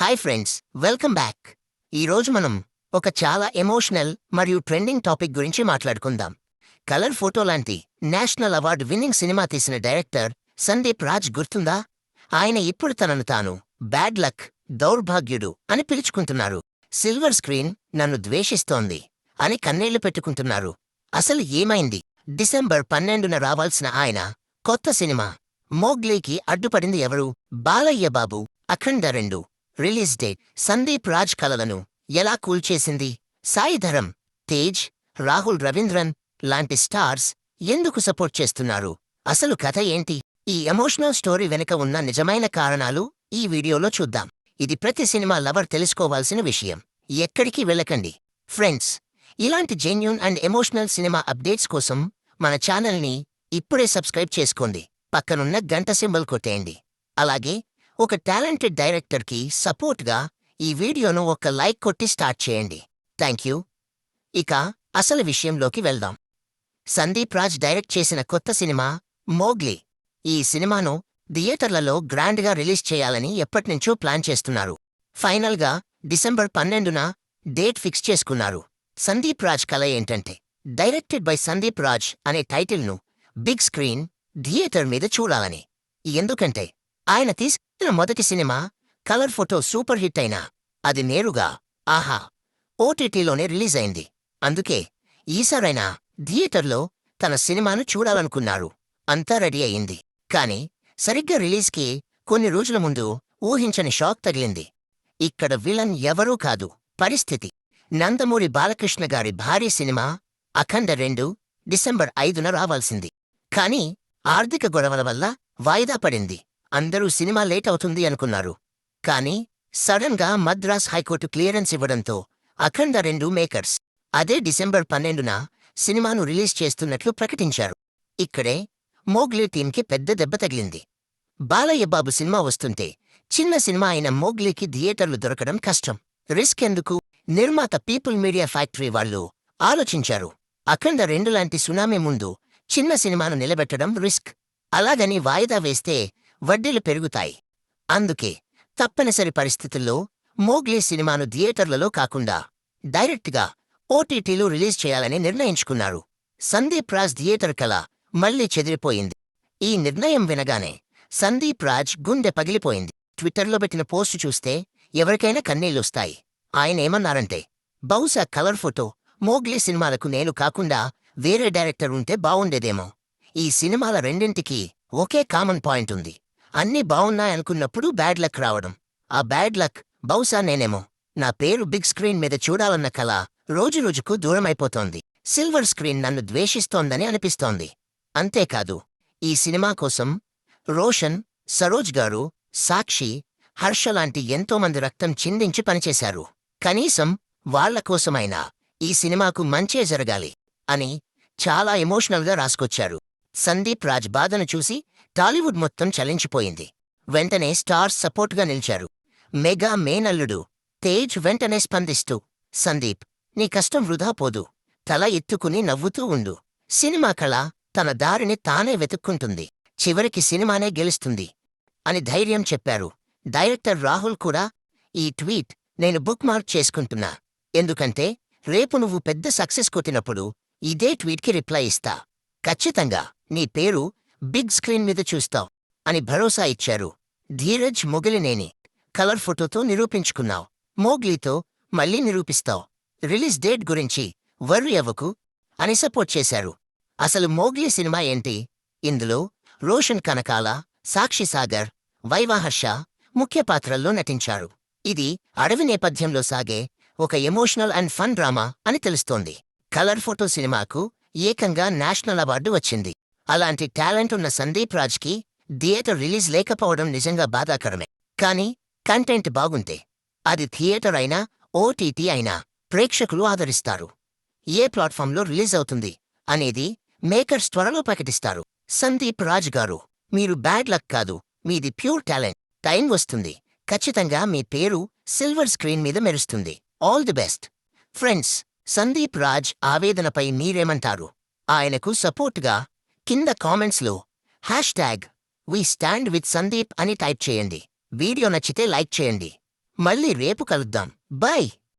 Hi friends welcome back ఈరోజు మనం ఒక చాలా ఎమోషనల్ మరియు ట్రెండింగ్ టాపిక్ గురించి మాట్లాడుకుందాం. కలర్ ఫోటో లాంటి నేషనల్ అవార్డు విన్నింగ్ సినిమా తీసిన డైరెక్టర్ సందీప్ రాజ్ గుర్తుందా? ఆయన ఇప్పుడు తనను తాను బ్యాడ్ లక్ దౌర్భాగ్యుడు అని పిలుచుకుంటున్నారు. సిల్వర్ స్క్రీన్ నన్ను ద్వేషిస్తోంది అని కన్నీళ్ళు పెట్టుకుంటున్నారు. అసలు ఏమైంది? డిసెంబర్ పన్నెండున రావాల్సిన ఆయన కొత్త సినిమా. మోగ్లీకి అడ్డుపడింది ఎవరు? బాలయ్య బాబు అఖండ రెండు. రిలీజ్ డేట్ సందీప్ రాజ్ కలలను ఎలా కూల్చేసింది సాయిధరం తేజ్ రాహుల్ రవీంద్రన్ లాంటి స్టార్స్ ఎందుకు సపోర్ట్ చేస్తున్నారు? అసలు కథ ఏంటి? ఈ ఎమోషనల్ స్టోరీ వెనుక ఉన్న నిజమైన కారణాలు ఈ వీడియోలో చూద్దాం. ఇది ప్రతి సినిమా లవర్ తెలుసుకోవాల్సిన విషయం. ఎక్కడికి వెళ్ళకండి. ఫ్రెండ్స్ ఇలాంటి genuine and emotional cinema updates కోసం మన ఛానల్ని ఇప్పుడే సబ్స్క్రైబ్ చేసుకోండి. పక్కనున్న గంట సింబల్ కొట్టేయండి. అలాగే ఒక టాలెంటెడ్ డైరెక్టర్కి సపోర్ట్గా ఈ వీడియోను ఒక లైక్ కొట్టి స్టార్ట్ చేయండి. Thank you. ఇక అసలు విషయంలోకి వెళ్దాం. సందీప్ రాజ్ డైరెక్ట్ చేసిన కొత్త సినిమా మోగ్లీ. ఈ సినిమాను థియేటర్లలో గ్రాండ్గా రిలీజ్ చేయాలని ఎప్పటినుంచో ప్లాన్ చేస్తున్నారు. ఫైనల్గా డిసెంబర్ పన్నెండున డేట్ ఫిక్స్ చేసుకున్నారు. సందీప్ రాజ్ కల ఏంటంటే డైరెక్టెడ్ బై సందీప్ రాజ్ అనే టైటిల్ను బిగ్ స్క్రీన్ థియేటర్ మీద చూడాలని. ఎందుకంటే ఆయన తీసుకున్న మొదటి cinema colour photo super hit అయినా. అది నేరుగా ఆహా ఓటీటీలోనే రిలీజ్ అయింది. అందుకే ఈసారైనా థియేటర్లో తన సినిమాను చూడాలనుకున్నారు. అంతా రెడీ అయింది కాని సరిగ్గా రిలీజ్కి కొన్ని రోజుల ముందు ఊహించని షాక్ తగిలింది. ఇక్కడ విలన్ ఎవరూ కాదు. పరిస్థితి. నందమూరి బాలకృష్ణ గారి భారీ సినిమా అఖండ రెండు డిసెంబర్ ఐదున రావాల్సింది. కాని ఆర్థిక గొడవల వల్ల వాయిదా పడింది. అందరూ సినిమా లేట్ అవుతుంది అనుకున్నారు. కాని సడన్గా మద్రాస్ హైకోర్టు క్లియరెన్స్ ఇవ్వడంతో అఖండ రెండు మేకర్స్ అదే డిసెంబర్ పన్నెండున సినిమాను రిలీజ్ చేస్తున్నట్లు ప్రకటించారు. ఇక్కడే మోగ్లీ టీంకి పెద్ద దెబ్బ తగిలింది. బాలయ్య బాబు సినిమా వస్తుంటే చిన్న సినిమా అయిన మోగ్లీకి థియేటర్లు దొరకడం కష్టం. రిస్క్ ఎందుకు? నిర్మాత పీపుల్ మీడియా ఫ్యాక్టరీ వాళ్ళు ఆలోచించారు. అఖండ రెండు లాంటి సునామీ ముందు చిన్న సినిమాను నిలబెట్టడం రిస్క్. అలాగని వాయిదా వేస్తే వడ్డీలు పెరుగుతాయి. అందుకే తప్పనిసరి పరిస్థితుల్లో మోగ్లీ సినిమాను థియేటర్లలో కాకుండా డైరెక్ట్గా ఓటీటీలో రిలీజ్ చేయాలని నిర్ణయించుకున్నారు. సందీప్ రాజ్ థియేటర్ కల మళ్ళీ చెదిరిపోయింది. ఈ నిర్ణయం వినగానే సందీప్ రాజ్ గుండె పగిలిపోయింది. ట్విట్టర్లో పెట్టిన పోస్టు చూస్తే ఎవరికైనా కన్నీళ్ళొస్తాయి ఆయన ఏమన్నారంటే బహుశా కలర్ ఫోటో మోగ్లీ సినిమాలకు నేను కాకుండా వేరే డైరెక్టర్ ఉంటే బావుండేదేమో. ఈ సినిమాల రెండింటికి ఒకే కామన్ పాయింట్ ఉంది. అన్నీ బావున్నాయనుకున్నప్పుడు బ్యాడ్ లక్ రావడం. ఆ బ్యాడ్ లక్ బహుశా నేనేమో. నా పేరు బిగ్ స్క్రీన్ మీద చూడాలన్న కళ రోజురోజుకు దూరమైపోతోంది. సిల్వర్ స్క్రీన్ నన్ను ద్వేషిస్తోందని అనిపిస్తోంది. అంతేకాదు ఈ సినిమా కోసం రోషన్ సరోజ్ గారు సాక్షి హర్ష లాంటి ఎంతోమంది రక్తం చిందించి పనిచేశారు. కనీసం వాళ్ళ కోసమైనా ఈ సినిమాకు మంచే జరగాలి అని చాలా ఎమోషనల్గా రాసుకొచ్చారు. సందీప్ రాజ్ బాధను చూసి టాలీవుడ్ మొత్తం చలించిపోయింది. వెంటనే స్టార్స్ సపోర్ట్గా నిలిచారు. మెగా మేనల్లుడు తేజ్ వెంటనే స్పందిస్తూ సందీప్ నీ కష్టం వృధా పోదు. తల ఎత్తుకుని నవ్వుతూ ఉండు. సినిమా కళ తన దారిని తానే వెతుక్కుంటుంది. చివరికి సినిమానే గెలుస్తుంది. అని ధైర్యం చెప్పారు. డైరెక్టర్ రాహుల్ కూడా ఈ ట్వీట్ నేను బుక్ మార్క్ చేసుకుంటున్నా. ఎందుకంటే రేపు నువ్వు పెద్ద సక్సెస్ కొట్టినప్పుడు ఇదే ట్వీట్కి రిప్లై ఇస్తా. ఖచ్చితంగా నీ పేరు బిగ్ స్క్రీన్ మీద చూస్తావ్ అని భరోసా ఇచ్చారు. ధీరజ్ మొగిలినేని. కలర్ ఫోటోతో నిరూపించుకున్నావు మోగ్లీతో మళ్ళీ నిరూపిస్తావు రిలీజ్ డేట్ గురించి వర్రి అవ్వకు అని సపోర్ట్ చేశారు. అసలు మోగ్లీ సినిమా ఏంటి? ఇందులో రోషన్ కనకాల సాక్షి సాగర్ వైవాహర్ష ముఖ్య పాత్రల్లో నటించారు. ఇది అడవి నేపథ్యంలో సాగే ఒక ఎమోషనల్ అండ్ ఫన్ డ్రామా అని తెలుస్తోంది. కలర్ ఫోటో సినిమాకు ఏకంగా నేషనల్ అవార్డు వచ్చింది. అలాంటి టాలెంట్ ఉన్న సందీప్ రాజ్కి థియేటర్ రిలీజ్ లేకపోవడం నిజంగా బాధాకరమే. కానీ కంటెంట్ బాగుంటే అది థియేటర్ అయినా ఓటీటీ అయినా ప్రేక్షకులు ఆదరిస్తారు. ఏ ప్లాట్ఫామ్లో రిలీజ్ అవుతుంది అనేది మేకర్స్ త్వరలో ప్రకటిస్తారు. సందీప్ రాజ్ గారు మీరు బ్యాడ్ లక్ కాదు మీది ప్యూర్ టాలెంట్. టైం వస్తుంది ఖచ్చితంగా మీ పేరు సిల్వర్ స్క్రీన్ మీద మెరుస్తుంది. All the best. Friends Sandeep Raj ఆవేదనపై మీరేమంటారు? ఆయనకు సపోర్ట్గా కింద కామెంట్స్లో hashtag we stand with Sandeep అని టైప్ చేయండి. వీడియో నచ్చితే లైక్ చేయండి. మళ్ళీ రేపు కలుద్దాం. బాయ్